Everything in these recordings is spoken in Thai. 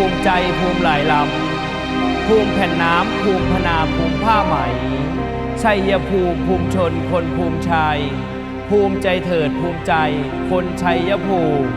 ภูมิภูมิใจภูมิหลายลำ ภูมิแผ่นน้ำภูมิพนาภูมิผ้าไหม ชัยภูมิภูมิชนคนภูมิชัย ภูมิใจเถิดภูมิใจ คนชัยภูมิ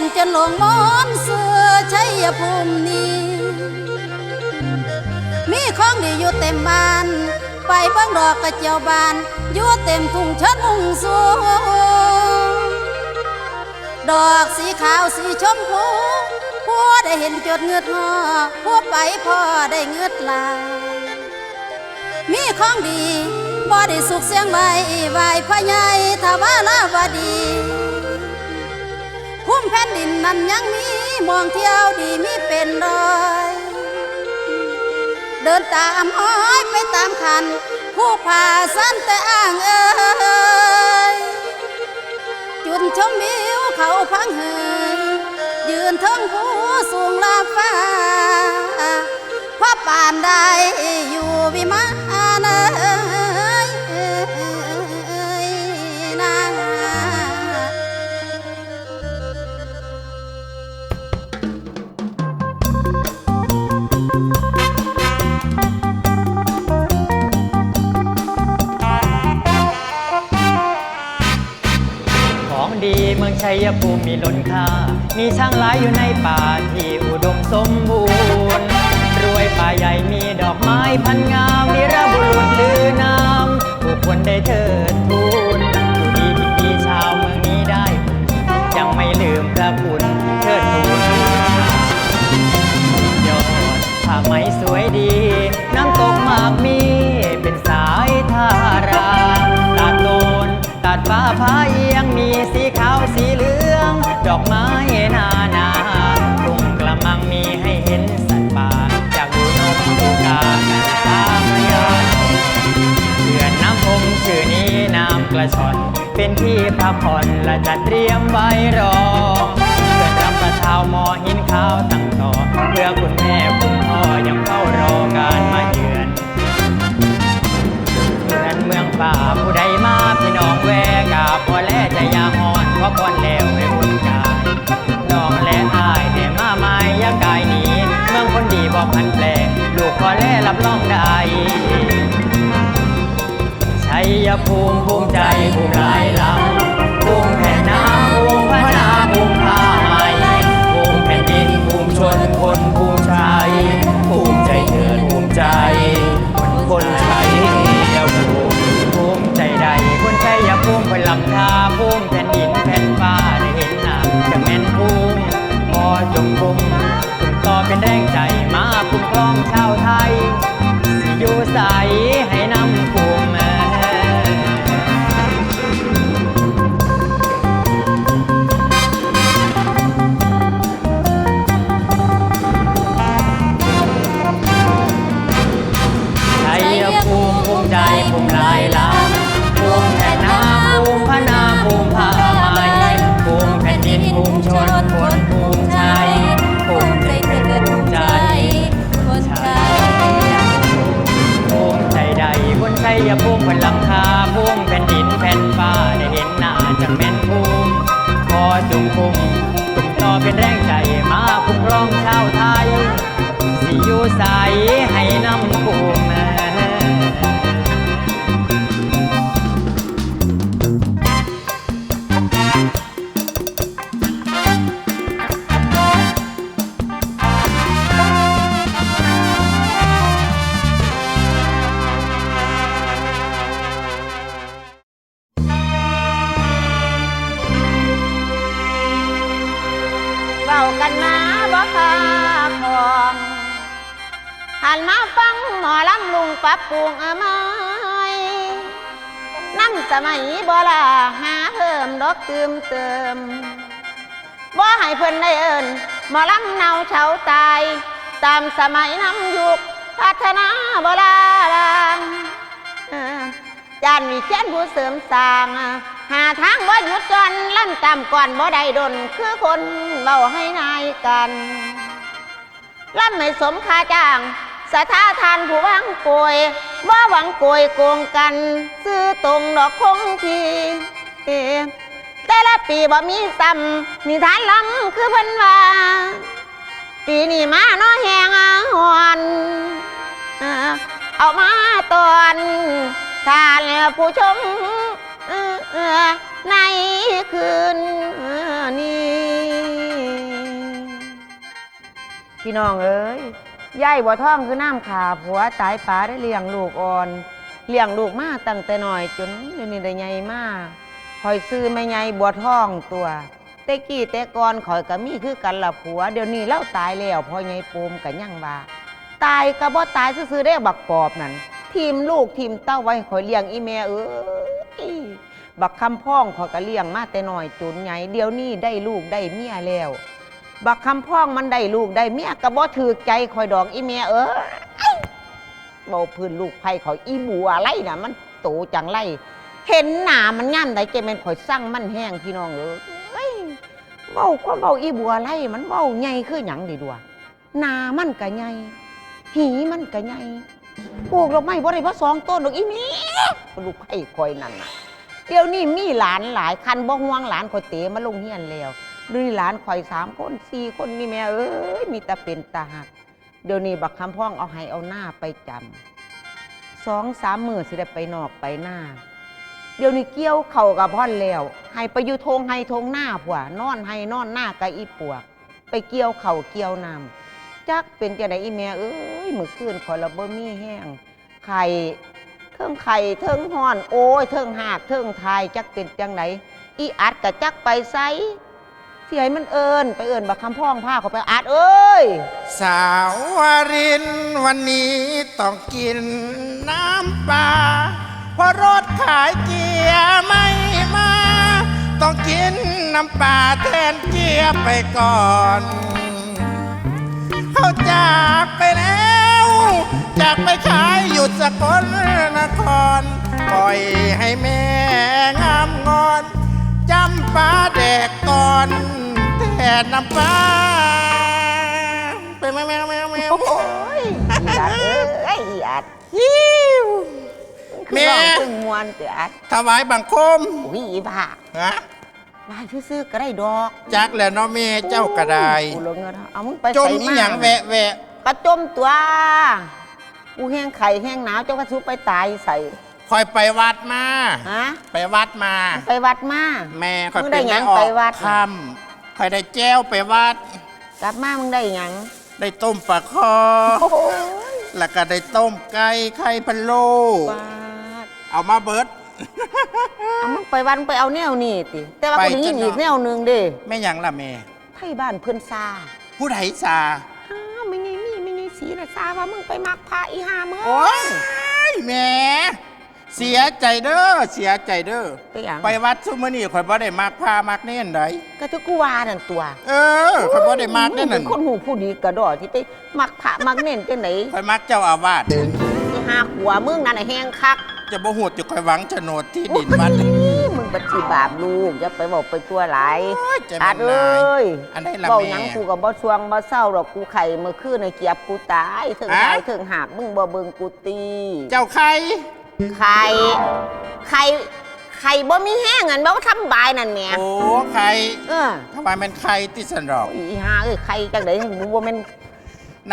นจนหลงมอนเสือชัยภูมินี้ มีของดีอยู่เต็มบ้าน ไปเบิ่งดอกกระเจียวบานอยู่เต็มทุ่งเชิดมุงสูงดอกสีขาวสีชมพูผู้ได้เห็นจดเงือดงอผู้ไปพ่อได้เงือดลายมีของดีบ่ได้สุขเสียงใบไหวพระใหญ่ทวาลาวดี คุ้มแผ่นดินนั้นยังมีมองเที่ยวดีมีเป็นรอยเดินตามห้อยไปตามคัน ผู้พาสั้นแต่อ้างเอ้ยจุดชมวิวเขาพังเฮยยืนเทิงผู้สูงลาฟ้าพระป่านได้อยู่วิมานเอ้ย ของดีเมืองชัยภูมิมีล้นค่า มีช่างหลายอยู่ในป่าที่อุดมสมบูรณ์ รวยป่าใหญ่มีดอกไม้พันงามวีรบุรุษลือนามผู้คนได้เทิดทูนผู้ดีที่ดีชาวเมืองนี้ได้ ยังไม่ลืมพระคุณเทิดทูนยอดผ้าไหมสวยดี น้ำตกหมากมีเป็นสายทาราตาดโตนตาดฟ้าพาเอีย อกไม้นานาทุ่งกระมังมีให้เห็นสัตว์ป่าจากดูนกดูกากันตามยานเขื่อนน้ำพงชื่อนี้น้ำกระชอน เป็นที่พักผ่อนและจัดเตรียมไว้รอ ยภูมิภูมิใจภูมิหลายลำ อยู่ใสให้น้ำภูมิมา อกเติมเติมบ่ให้เพิ่นได้เอิ้นมอลำเนาเฉาตาย ตามสมัยน้ำยุคพัฒนาบ่ลาลางจานวิเชียนผู้เสริมสร้าง หาทางว่าหยุดจนลั่นตามก่อนบ่ได้ดนคือคนเบาให้นายกันล่ำไม่สมค่าจ้างสถาทานผู้หวังโกยบ่าหวังโกยโกงกัน ซื้อตรงดอกคงทีเอ แต่ละปีบ่มีซ้ำนิทานล้ำคือเพิ่นว่าปีนี้มาน้อแหงหอนเอามาตอนทานผู้ชมในคืนนี้พี่น้องเอ้ยยายบัวท่องคือน้ำขาผัวตายป๋าได้เลี้ยงลูกอ่อน เลี้ยงลูกมาตั้งแต่น้อยจนเดี๋ยวนี้ได้ใหญ่มาก คอยซื้อแม่ใหญ่บัวทองตัวแต่กี้แต่ก่อนข่อยก็มีคือกันละผัว เดี๋ยวนี้เล่าตายแล้วพอใหญ่ปูมกันยังว่า ตายก็บ่ตายซื่อๆได้บักปอบนั่นทีมลูกทีมเต้าไว้ข่อยเลี้ยงอีแม่เอ้ยบักคำพ้องข่อยก็เลี้ยงมาแต่น้อยจนใหญ่เดี๋ยวนี้ได้ลูกได้เมียแล้ว บักคำพ้องมันได้ลูกได้เมียก็บ่ถือใจคอยดอกอีเมียเออเบาพื้นลูกไผ่ขอยอีบัวไรน่ะมันโตจังไร เห็นหนามันงามได้เจแม่นข่อยสั่งมันแห้งพี่น้องเอ้ยเบาความเบาอีบัวไรมันเบาใหญ่คือหยังดีดัวหนามันก็ใหญ่หีมันก็ใหญ่ปลูกดอกไม้บ่ได้เพราะสองต้นดอกอีเมียลูกไผ่คอยนั่นน่ะเดี๋ยวนี้มีหลานหลายคันบ่ห่วงหลานข่อยเตะมาลงเฮียนแล้วดูนี่หลานข่อยสามคนสี่คนนี่แม่เอ้ยมีแต่เป็นตาหักเดี๋ยวนี้บักคำพ้องเอาให้เอาหน้าไปจำสองสามมือสิได้ไปนอกไปหน้า เดี๋ยวนี้เกี่ยวเข่ากับพ่อนแล้ว ให้ไปอยู่ทงให้ทงหน้าผัวนอนให้นอนหน้ากับอีปวก ไปเกี่ยวเข่าเกี่ยวน้ำจักเป็นจะไดอีแม่เอ้ยมือคืนขอยละบ่มีแห้งไข่เทิงไข่เทิงห้อน โอ้ยเทิงหากเทิงทายจักเป็นจังไหนอีอัดกะจักไปไซเสียให้มันเอิญไปเอิญบักคำพ่องผ้าเขาไปอาดเอ้ย สาววรินวันนี้ต้องกินน้ำปลา เพราะรถขายเกียร์ไม่มา ต้องกินน้ำปลาแทนเกียร์ไปก่อน เขาจากไปแล้ว จากไปขายอยู่สกลนคร ปล่อยให้แม่งามงอนจำปลาแดกก่อนแทนน้ำปลาไปแมวแมวแมวแมวโอ้ยอีอัดเอ้ยอีอัดฮิว คือแม่ ร้องถึงมวนเตืออัดถวายบังคมโอ้ยอีบ้าฮะลายซื้อๆก็ได้ดอกจักแล้วเนาะแม่เจ้ากระไดกูลงเงินเอามึงไปจมใส่อีมาหยังแวะแวะกระจมตัวกูแห้งไข่แห้งหนาวเจ้ากระชุบไปตายใส่คอยไปวัดมา ฮะไปวัดมา ไปวัดมา แม่คอยมึงเป็ได้นหยังแม่ออไปกวัดค่ำคอยได้แจ้วไปวัด กลับมามึงได้หยังได้ต้มปลาคอ โอ้ยแล้วก็ได้ต้มไก่ไข่พะโล้บาด เอามาเบิด เอามึงไปวัดมึงไปเอาแนวนี่ติ แต่ว่าไปกูได้ยินจะเนาะ อีกแนวหนึงเด้แม่หยังล่ะแม่ ไทยบ้านเพื่อนซาผู้ไถซาอ้าวไม่ไงมีไม่ไงสีนะซาว่ามึงไปมักพาอีหามึงโอ้ยแม่เสียใจเด้อเสียใจเด้อไปหยังไปวัดซุมื้อนี้ข่อยบ่ได้มักพามักเน่นไดก็จะกูว่านั่นตัวเออข่อยบ่ได้มักมึเน่งนเป็นั่นนคนหูผู้ดีกระดอที่ไปมักพระมักเน้นจังไหนข่อยมักเจ้าอาวาสที่หาหัวมึงนั่นน่ะแห้งคัก จะบ่ฮู้จะข่อยหวังโฉนดที่ดินวัดมึงบัญชีบาปลูกอย่าไปบอกไปตัวหลายโอ้ยใจอามัดนเอนาย้ยอันใดล่ะเบาแม่หยังกูกับบ่ชวงบ่เศร้าหรอกกูไข่เมื่อคืนในเกียบกูตายถึงอะตายถึงหากมึงบ่เบิ่งกูตีเจ้าใครไข่ไข่ไข่บ่มีแห้งอันบ่ทำบายนั่นแหม่โอ้ใครเออทำไมเป็นใครติสันหรอก อีห่าเอ้ยไข่จังได๋มึงบ่แม่น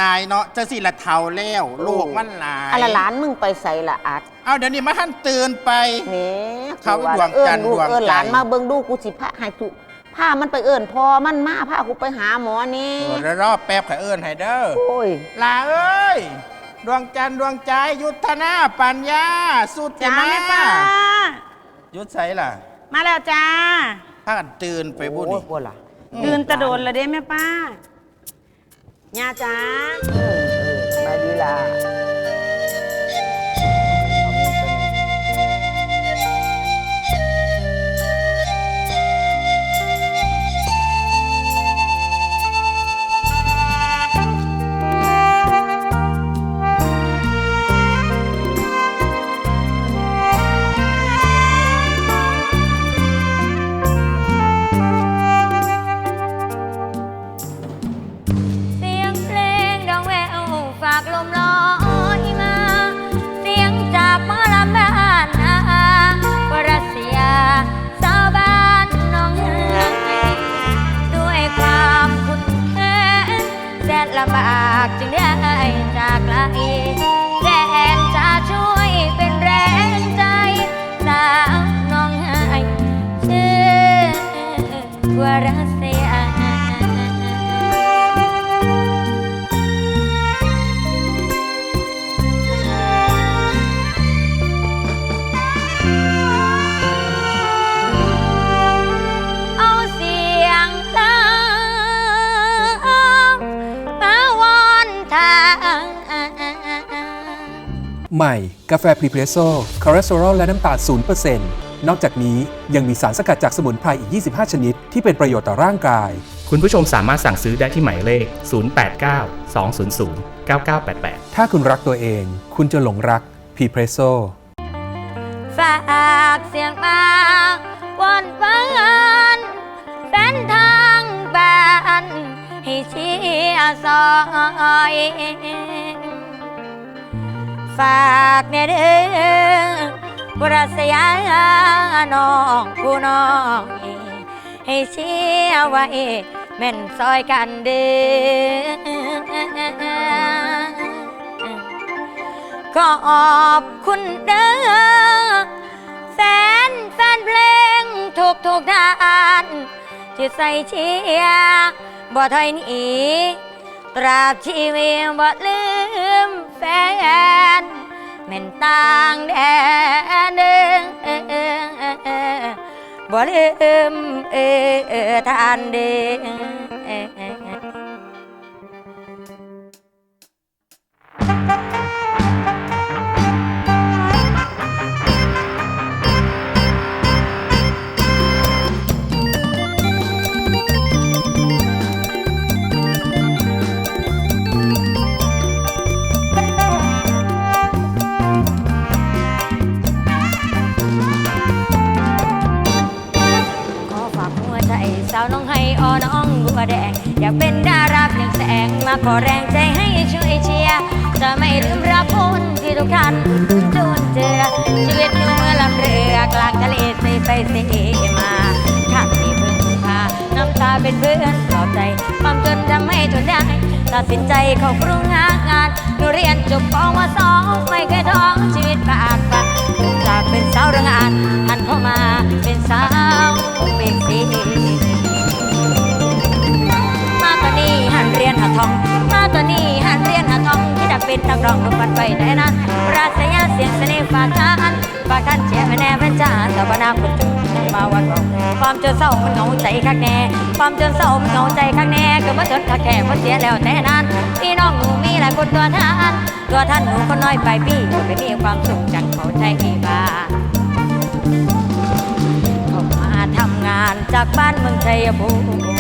นายเนาะจะสิละเท่าแล้วลูกมันหลายอะไรหลานมึงไปใส่ละอัดเอาเดี๋ยวนี้มาท่านตื่นไปแหม่เขากูดวงจันทร์เอิ้ลูกดวงใจเอิ้นหลานมาเบิ่งดูกูสิพาให้ทุพามันไปเอิ้นพอมันมาพากูไปหาหมอนี่เออแล้วรอบแป๊บข่อยเอิ้นให้เด้อโอ้ยลาเอ้ยดวงจันทร์ดวงใจยุทธนาปัญญา สุติจ้ามาแม่ป้ายุทธไสล่ะ มาแล้วจ้าพากันตื่นไปบุญโอ้ยบ่ล่ะตื่นตะโดนละเด้แม่ป้า ย่าจ้า เออเออมาดีล่ะ ใหม่ กาแฟพรีเพรสโซ่คอเลสเตอรอลและน้ำตาล 0%นอกจากนี้ยังมีสารสกัดจากสมุนไพรอีก 25 ชนิด ที่เป็นประโยชน์ต่อร่างกาย คุณผู้ชมสามารถสั่งซื้อได้ที่หมายเลข 089 200 9988 ถ้าคุณรักตัวเอง คุณจะหลงรักพรีเพรสโซ่ฝากเสียงมาวอนวานแฟนทางบ้านให้เชียร์ซอย ฝากเนี่ยเด้อบุรษยาน้องผู้น้องให้เชียร์ไว้แม่นซอยกันเด้อขอบคุณเด้อแฟนแฟนเพลงทุกทุกท่านที่ใส่เชียร์บ่ถอยหนี ตราบชีวิตบ่ลืมแฟนแม่นต่างแดนเด้อบ่ลืมเออทานเด้อ ขอแรงใจให้ช่วยเชียร์จะไม่ลืมรับคนที่ทุกท่านจูนเจือ ชีวิตอยู่เมื่อลำเรือกลางทะเลใสไปเสมาข้างที่พึ่งพา น้ำตาเป็นเพื่อนปลอบใจความจนทำให้ทนได้ตัดสินใจเข้ากรุงหางานหนูเรียนจบปวสไม่เคยท้องชีวิตบากบันจากเป็นสาวโรงงานหันเข้ามาเป็นสาวเป็นสี รียนหาทอง มาตอนนี้หันเรียนหาทองที่จะเป็นนักร้องรูปบันไปได้นั้นราชยาเสียงเสน่ห์ฝากท่านฝากท่านเชียร์ไม่แน่แฟนจ้าแต่ว่านาคุณจุมาวันบอกความจนเศร้ามันเหงาใจคักแน่ ความจนเศร้ามันเหงาใจคักแน่ก็มาจนคักแค่เพราะเสียแล้วแต่นั้นพี่น้องหนูมีหลายคนตัวท่านตัวท่านหนูคนน้อยไปพี่ไม่มีความสุขจังเขาใจพี่บ้านเขามาทำงานจากบ้านเมืองชัยภูมิเหมือนม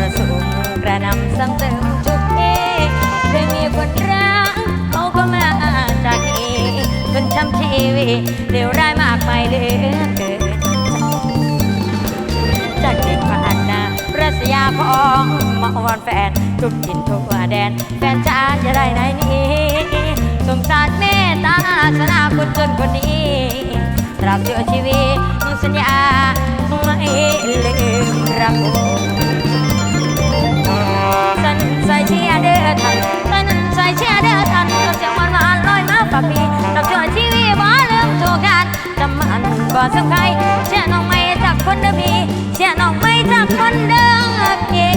รสุมกระนำซ้ำเติมจุดนี้เคยมีคนรักเขาก็มาจากนี้จนช้ำชีวิตเดียวร้ายมากมายเหลือเกินจากเด็กผ่านนารัสยาพองมาวอนแฟนทุกทินทั่วแดน แฟนจ้าจะได้ไหนนี้สงสารเมตตาสนาคนจนคนนี้ตราบเจอชีวิตมึงสัญญาไม่ลืมรักผม สันใส่เชียเด้อทันสันใส่เชียเด้อทันกับเสียงหวานหวานลอยมาฝากพี่รับเจอชีวิตบ่ลืมทุกการจำมันบ่สำคัญเชียน้องไม่จากคนเดิมพี่เชียน้องไม่จากคนเดิมพี่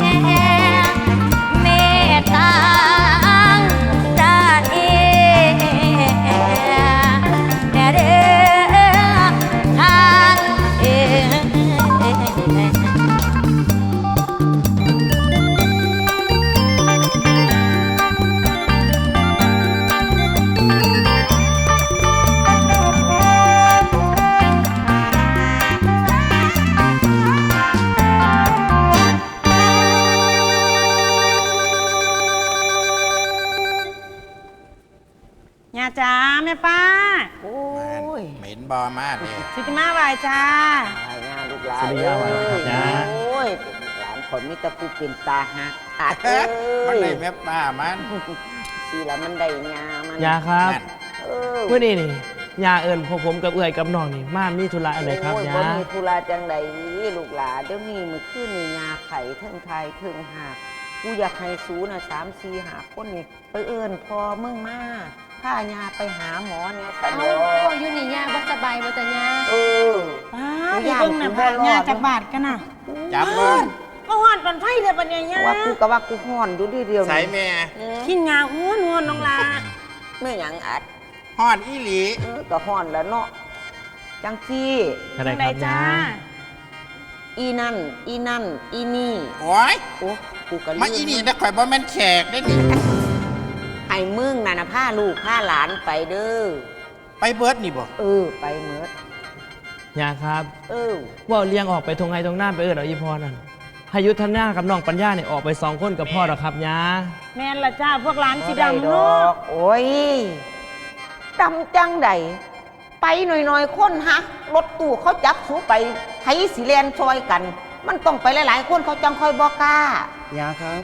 เม อยมีแต่ผู้เป็นตาหักอาดเอ้มันยได้แม่ป้ามันสิละมันได้ยามันยาครับนั่นเออเมื่อนี้นี่ยาเอิญพวกผมกับเอื่อยกับน้องนี่มามีธุระอะไรครับโอ้ยยาบ่มีธุระจังใดลูกหลานเดี๋ยวนี้มื้อคืนนี่ยาไข่เทิงไทยเทิงหากกูอยากให้สูน่ะ3 4หาคนนี่ไปเอิ้นพอมึงมาพายาไปหาหมอเนี่ยสันเอาเนาะพ่ออยู่นี่ย่าบ่สบายบ่จ้ะย่าเออ ป้าเดี๋ยวเบิ่งหน้าผากย่าจากบาทกันน่ะจับเบิ่ง ก็หอดปันไฟเลยปัญญาย่าว่ากูก็ว่ากูฮ้อนอยู่เดีเดียวใส่นี่แม่กินงาหัวนวลน้องลาแม่หยังอัดฮอนอีหลีเออก็ฮ้อนแล้วเนาะจังซี่อะไรจังคใดรับจ้ายาอีนั่น อีนั่น อีนี่โอ้ยโอ้กูก็ลืมาอีนี่นะข่อยบ่แม่นแขกได้นี่ไอ้มึงน่ะนะพาลูกพาหลานไปเด้อไปเบิดนี่บ่เออ ไปเมิดยาครับ เออว่าเลี้ยงออกไปทงไห้ทงหน้าไปเอิญเอาอีพอนั่น ให้ยุทธนากับน้องปัญญาเนี่ยออกไปสองคนกับพ่อหรอครับยาแม่นละจ้าพวกร้านสีบ่ได้ดำดเนาะอกโอ้ยดำจังใดไปหน่อยๆคนฮะรถตู้เขาจับสูไปไห้สิเลนซอยกัน มันต้องไปหลายๆคนเขาจังค่อยบอกกล้ายาครับ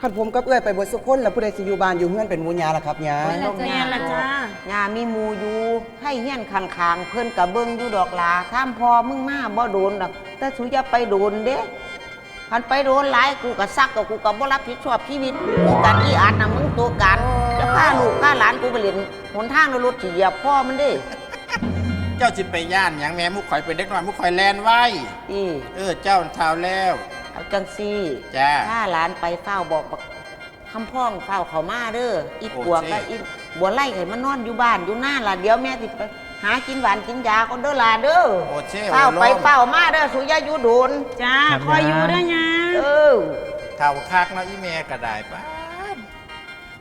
ขันผมกับเอื้อยไปเบดสุกคนแล้วผู้ใดสิอยู่บ้านอยู่เฮือนเป็นหมูยาล่ะครับยาโอ้ยต้องแม่นละจ้ายามีหมูอยู่ให้เฮี้ยนคางคางๆเพิ่นกะเบิ้งอยู่ดอกลาท่ามพอมึงมาบ่โดนดอกแต่สุอย่าไปโดนเด้ คันไปโดนหลายกูก็ซักกับกูก็บ่รับผิดชอบชีวิตกูกันอีอาดน่ะมึงตัวกันจะพาลูกพาหลานกูไปเล่นหนทางในรถสิเหยียบพ่อมันเด้เจ้าสิไปย่านหยังแม่มุกข่อยเป็นเด็กน้อยมุกข่อยแลนไว้ อีเออเจ้าเท้าแล้ว เอาจังซี่จ้าถ้าหลานไปเฝ้าบอกบักคำพ้องเฝ้าเขามาเด้ออีโอ้ปวกเจ๊กับอีบัวไล่ให้มันนอนอยู่บ้านอยู่หน้าล่ะเดี๋ยวแม่สิไป หากินหวานกินยาก็เด้อล่ะเด้อโอเช่เฝ้าไปโอ้โลเฝ้ามาเด้อสุยาอยู่โดนจ้าคอยอยู่เด้อยาเออเท่าคักเนาะอีแม่ก็ได้ป้าด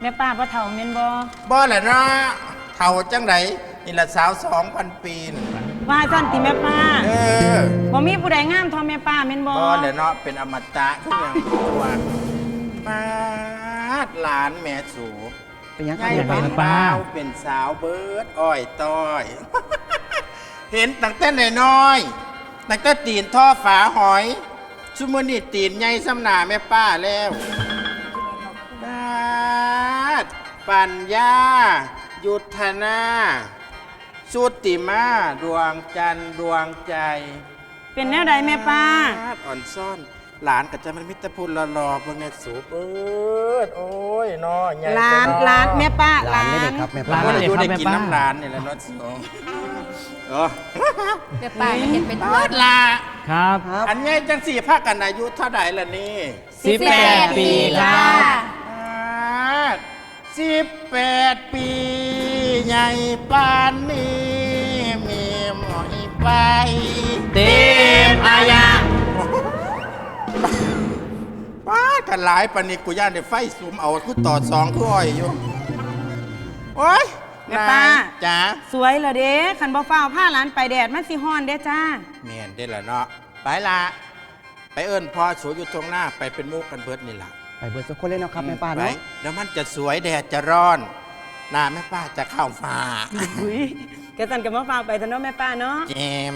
แม่ป้าพ่อเฒ่าแม่นบ่บ่แหละเนาะเท่าจังไดนี่ละสาวสองพันปีนี่ล่ะว่าสั่นติแม่ป้าเออบ่มีผู้ใดงามเท่าแม่ป้าแม่นบ่บ่แหละเนาะเป็นอมตะคือหยังตัวมาดหลานแม่สู เป็นหยังคใหรับญ่แม่เป็นป้าสาวเป็นสาวเบิดอ้อยต้อย เห็นตั้งแต่น้อยๆตั้งแต่ตีนท่อฝาหอยชุมอนี่ตีนใหญ่สำหนาแม่ป้าแล้วดาดปัญญา ยุทธนาสุติมาดวงจันทร์ดวงใจเป็นแนวใดแม่ป้าดาดอ่อนซ่อน หลานก็จะมันมิตรพูดรอๆเบิ่งเนี่ยสูบเบิดโอ้ยเนาะใหญ่หลานไปเะหลานแม่ป้าหลานไม่ได้ครับแม่หลาป้านไม่ได้อยู่ครับได้แม่กินป้าน้ำร้านนี่แหละเนาะสิโอ้เออเดี๋ยวป้าก็เห็นเป็นเปิดละครับครับอันนี้จังสี่ภาคกันอายุเท่าไหร่ละนี่สิบแปดปีครับ สิบแปดปีใหญ่ปานนี้มีหมอยไป เต็มอายะป้า กันหลายปานนี้กูย่านได้ไฟสุมเอากูต่อสองกูอ้อยอยู่โอ้ยแม่ป้า นยจ๋าสวยเหรอเด้คันบ่ฟ้าวผ้าหลานไปแดดมันสิฮ้อนเด้จ้าเมียนได้ละเนาะไปละไปเอิ้นพ่อสูอยู่ตรงหน้าไปเป็นมุกกันเบิดนี่ล่ะไปเบิดสุกคนเลยเนาะครับแม่ป้าไปเนาะเดี๋ยวมันจะสวยแดดจะร้อนหน้าแม่ป้าจะเข้าฟ้า อุ้ยแกสั่นกับมาฟ้าวไปเถอะเนาะแม่ป้าเนาะ เจม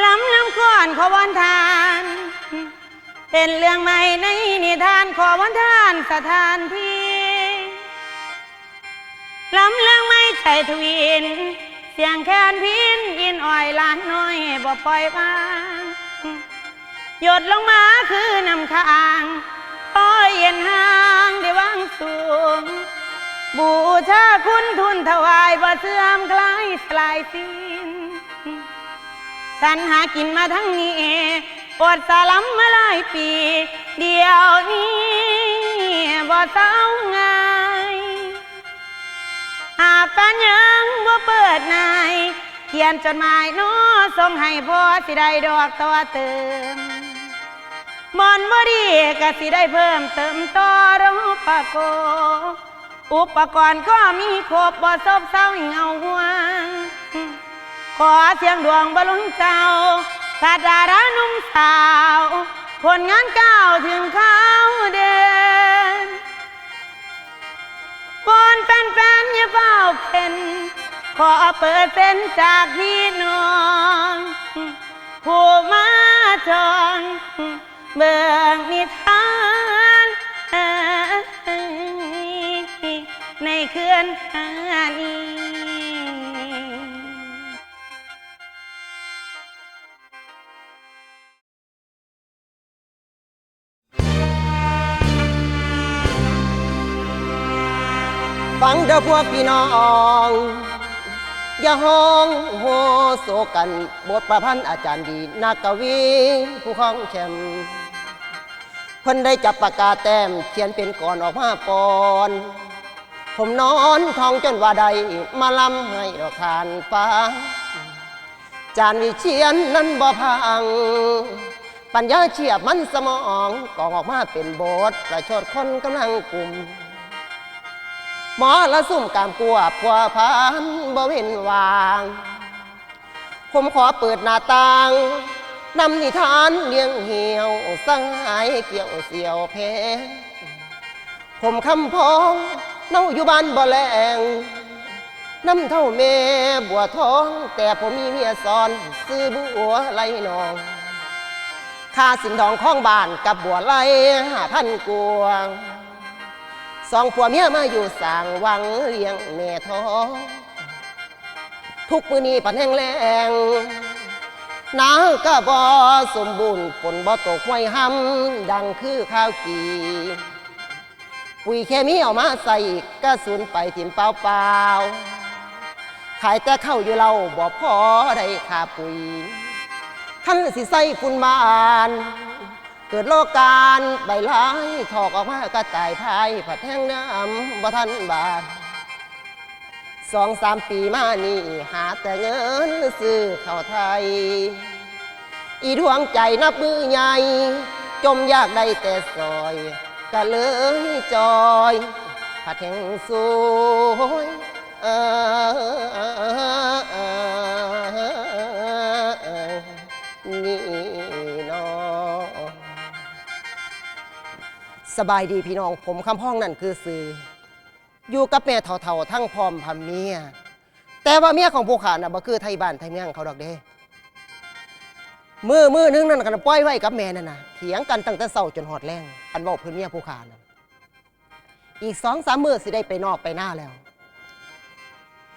ลำลำก่อนขอวันทาน เป็นเรื่องใหม่ในนิทานขอวันทานสถานที่ลำเรื่องไม่ใจทวิน เสียงแคนพินยินอ่อยหลานน้อยบ่ปล่อยบ้างหยดลงมาคือน้ำค้างปล่อยเย็นห่างได้วางสูง บูชาคุณทุนถวายบ่เสื่อมคลายสลายสิ้น ฉันหากินมาทั้งนี้ปวดสลัมมาหลายปี เดียวนี้บ่เศร้าง่ายหากแฟนยังบ่เปิดนายเขียนจดหมายโน้ส่งให้พ่อสิได้ดอกตัวเติมมอนบ่ดีก็สิได้เพิ่มเติมต่อรปะโกอุปกรณ์ก็มีครบบ่ซบเศร้าเหงาหวง ขอเสียงดวงบรรลุงเจ้าสาดารานุ่มสาว ผลงานก้าวถึงเขาเดินวอนแฟนๆอย่าเฝ้าเป็น ขอเปิดเส้นจากพี่น้องผู้มาจรเบิกนิทานในเคือนหานี้ ฟังเด้อพวกพี่น้อง อย่าห้องโฮโศกัน บทประพันธ์อาจารย์ดีนักกวีผู้คล้องแชมป์เพิ่นได้จับปากกาแต้มเขียนเป็นก่อนออกมาปอนผมนอนท้องจนว่าใดมาลำให้ดอกทานฟ้า จานวิเชียนนั้นบ่พัง ปัญญาเฉียบมันสมองกองออกมาเป็นบทประชดคนกำลังกลุ่ม หมอละซุ่มกามกลัวพัวพันบ่เว้นวาง ผมขอเปิดหน้าต่างนำนิทานเลี้ยงเหี่ยวสังหายเกี่ยวเสียวเพผมคำพองเน่าอยู่บ้านบ่แลงน้ำเท่าแม่บัวทอง แต่ผมมีเมียซ้อน ซื้อบัวไหลนองค่าสินทองของบ้านกับบัวไหลห้าพันกวง สองผัวเมียมาอยู่สร้างวังเลี้ยงแม่ท้อทุกมือนี้ปันแห้งแรงหนาก็บ่สมบูรณ์ฝนบ่ตกห้วยห้ำดังคือข้าวกีปุ๋ยเคมีเอามาใส่กระสุนไปถิ่มเปล่าเปล่าขายแต่เข้าวอยู่เราบ่พอได้ค่าปุ๋ยท่านสิใส่ฝุ่นบาน เกิดโลกการใบลายถอกออกมากระต่ายพายผัดแห้งน้ำบ่ทันบาทสองสามปีมานี่หาแต่เงินซื้อข้าวไทย อีดวงใจนับมือใหญ่ จมยากได้แต่ซอยก็เลยจอยผัดแห้งสวยเออ สบายดีพี่น้องผมคำพ้องนั่นคือสื่ออยู่กับแม่เถ่าๆทั้งพร้อมพำเมียแต่ว่าเมียของผู้ขาน่ะบ่คือไทยบ้านไทยเมืองเขาดอกเด้มือมือนึงนั่นกันปล่อยไว้กับแม่นั่นน่ะเถียงกันตั้งแต่เช้าจนหอดแรงอันเว่าเพื่อนเมียผู้ขาน่ะอีกสองสามมือสิได้ไปนอกไปหน้าแล้ว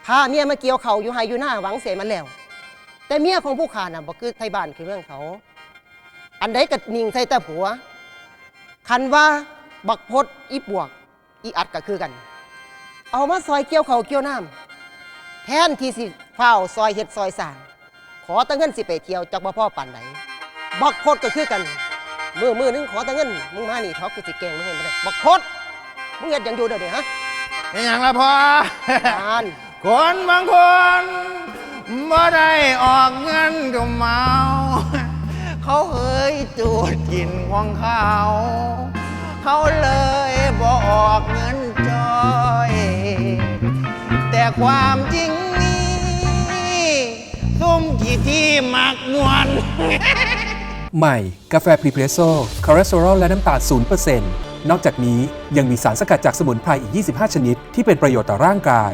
พาเมียมาเกี่ยวเขาอยู่ไฮอยู่หน้าหวังเสียมันแล้ว แต่เมียของผู้ขาน่ะบ่คือไทยบ้านคือเมืองเขา อันใดก็นิ่งใส่แต่ผัว คันว่าบักพดอีปวก อีอัดก็คือกัน เอามาซอยเกี่ยวเขาวเกี่ยวน้ำแทนที่สิเฝ้าซอยเห็ดซอยสร้าง ขอตั้งเงินสิไปเที่ยวจักบ่พ่อปานไหนบักพดก็คือกัน มือมือนึงขอตั้งเงินมึงมานี่ท็อปกูสิแกล้งมึงเห็นบ่ได้บักพดมึงเห็ดหยังอยู่เดี๋ยวนี้ฮะเป็นอย่างละพอ อ่านคนบางคนบ่ได้ออกเงินก็เมา เขาเคยจูดกินของเขา เขาเลยบออกเงินจอย แต่ความจริงนี้ซุ่มกี่ที่มักมวน ใหม่ กาแฟพรีเพรสโซ่คอเลสเตอรอลและน้ำตาล0%นอกจากนี้ยังมีสารสกัดจากสมุนไพรอีก 25 ชนิด ที่เป็นประโยชน์ต่อร่างกาย